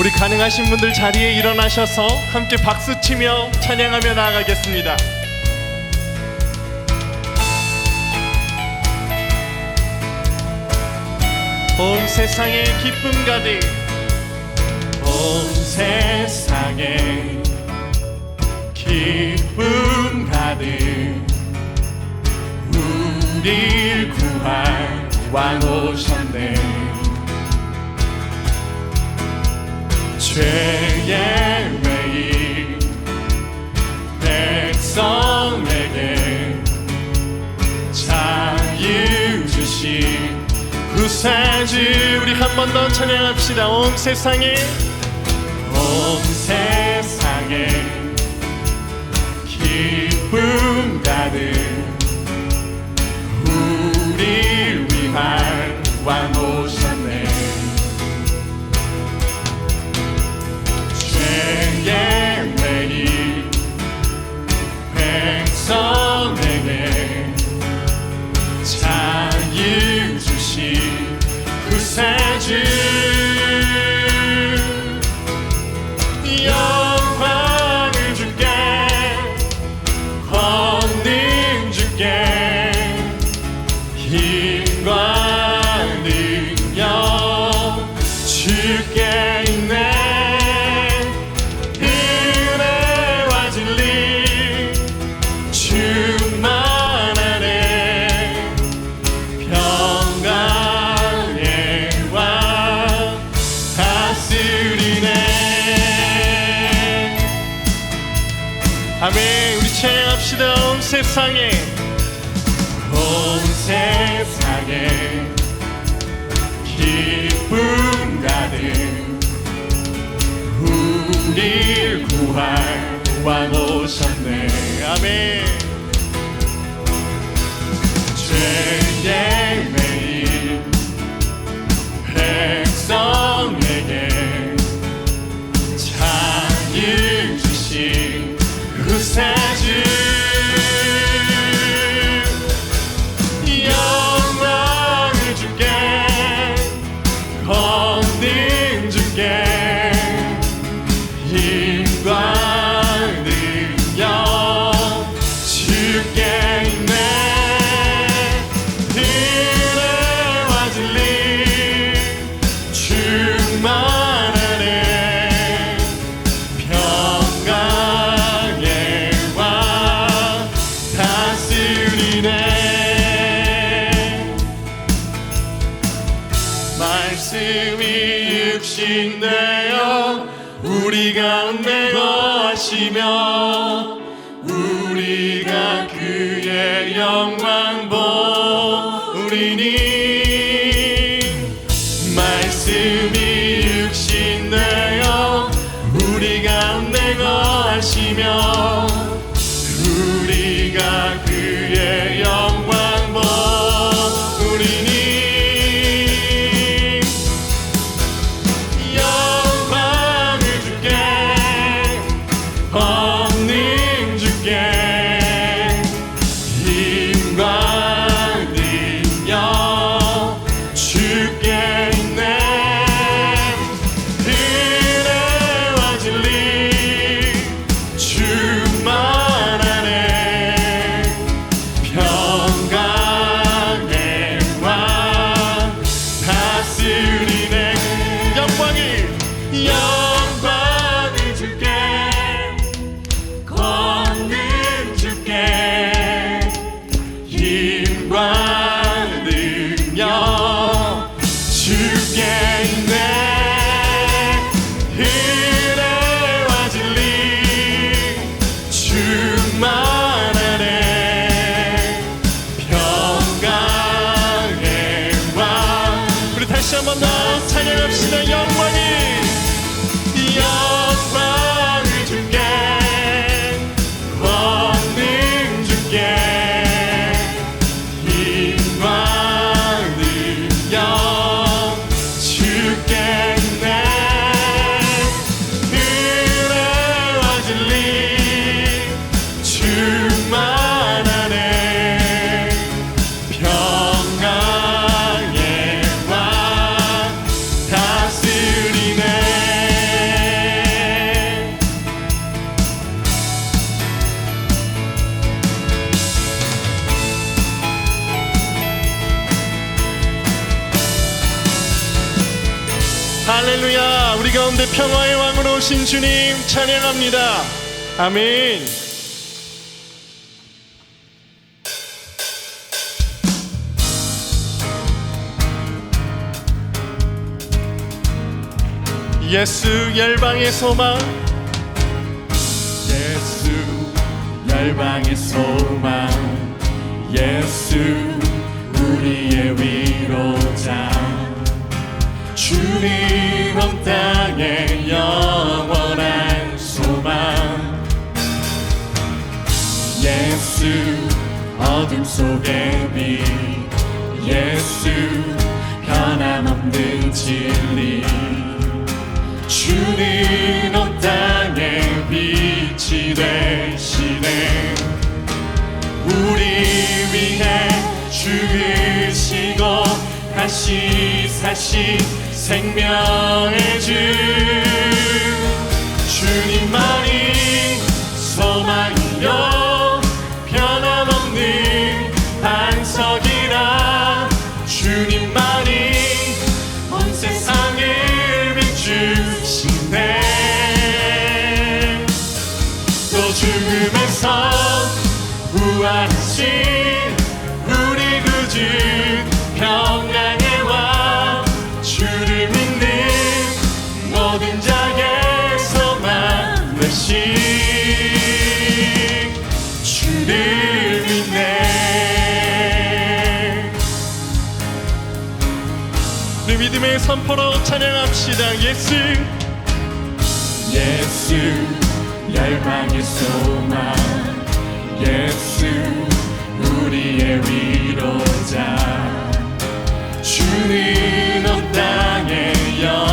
우리 가능하신 분들 자리에 일어나셔서 함께 박수치며 찬양하며 나아가겠습니다. 온 세상에 기쁨 가득. 온 세상에 기쁨 가득. 우릴 구할 왕 오셨네. 죄의 매일 백성에게 구세주. 우리 한 번 더 찬양합시다. 온 세상에 온 세상에 기쁨 가득 우리 위한 완보 세상에. 온 세상에 기쁨 가득 우리 구할 왕 오셨네. 아멘. 죄의 할렐루야. 우리 가운데 평화의 왕으로 오신 주님 찬양합니다. 아멘. 예수 열방의 소망. 예수 열방의 소망. 예수 우리의 위로자 주님 온 땅의 영원한 소망. 예수 어둠 속의 빛 예수 변함없는 진리. 주님 온 땅에 빛이 되시네. 우리 위해 죽으시고 다시 사신 생명의 주 되신 주를 믿네. 우리 믿음의 선포로 찬양합시다. 예수. 예수 열방의 소망. 예수 우리의 위로자. 주는 온 땅의 영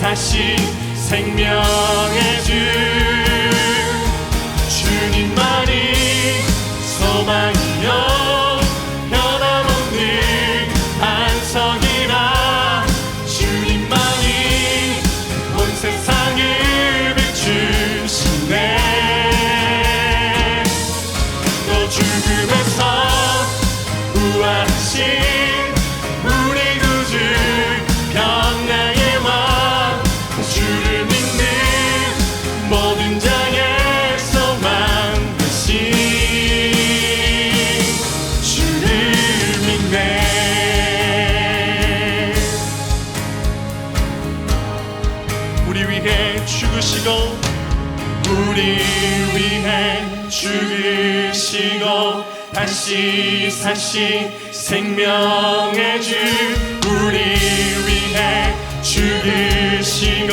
사신 생명의 주 죽으시고 우리 위해 죽으시고 다시 사신 생명의 주 우리 위해 죽으시고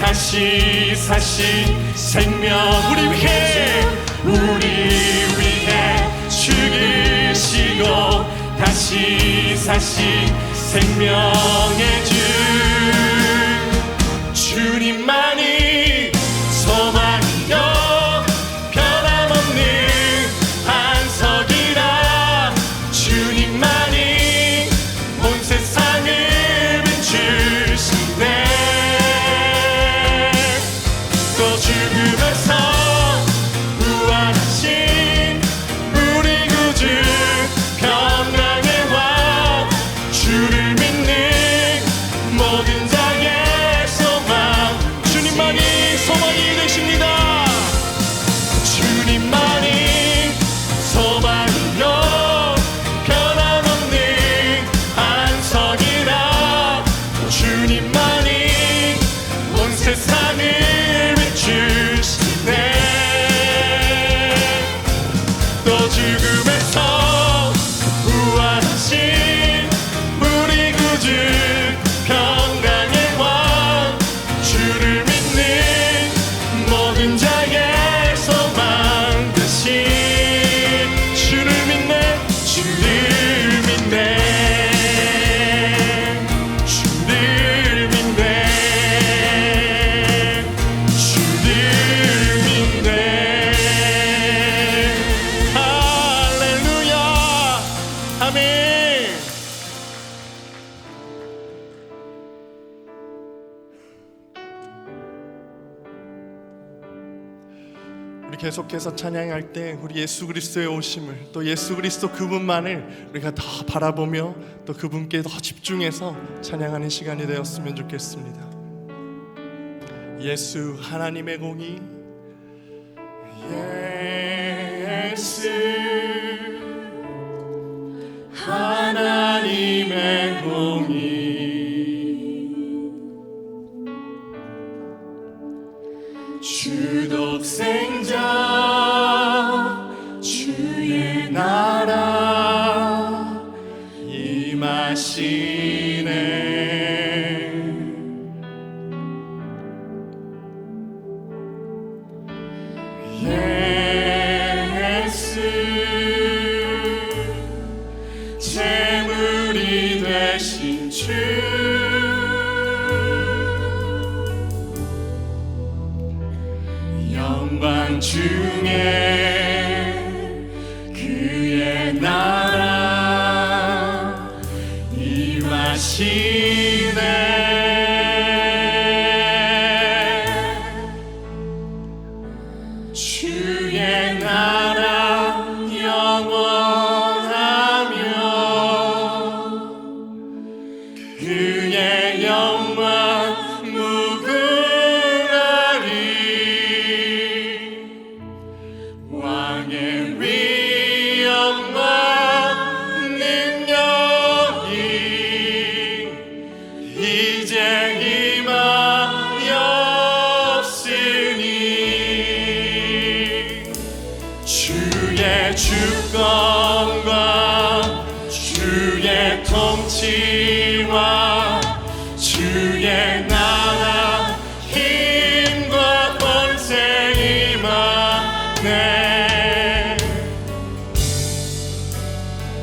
다시 사신 생명 우리 위해 우리 위해 죽으시고 다시 사신 생명의 주 모든 우리 계속해서 찬양할 때 우리 예수 그리스도의 오심을 또 예수 그리스도 그분만을 우리가 더 바라보며 또 그분께 더 집중해서 찬양하는 시간이 되었으면 좋겠습니다. 예수 하나님의 공의 예수 하나님의 주 독생자 주의 나라 임하시 중에 그의 나라 왕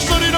Sokakları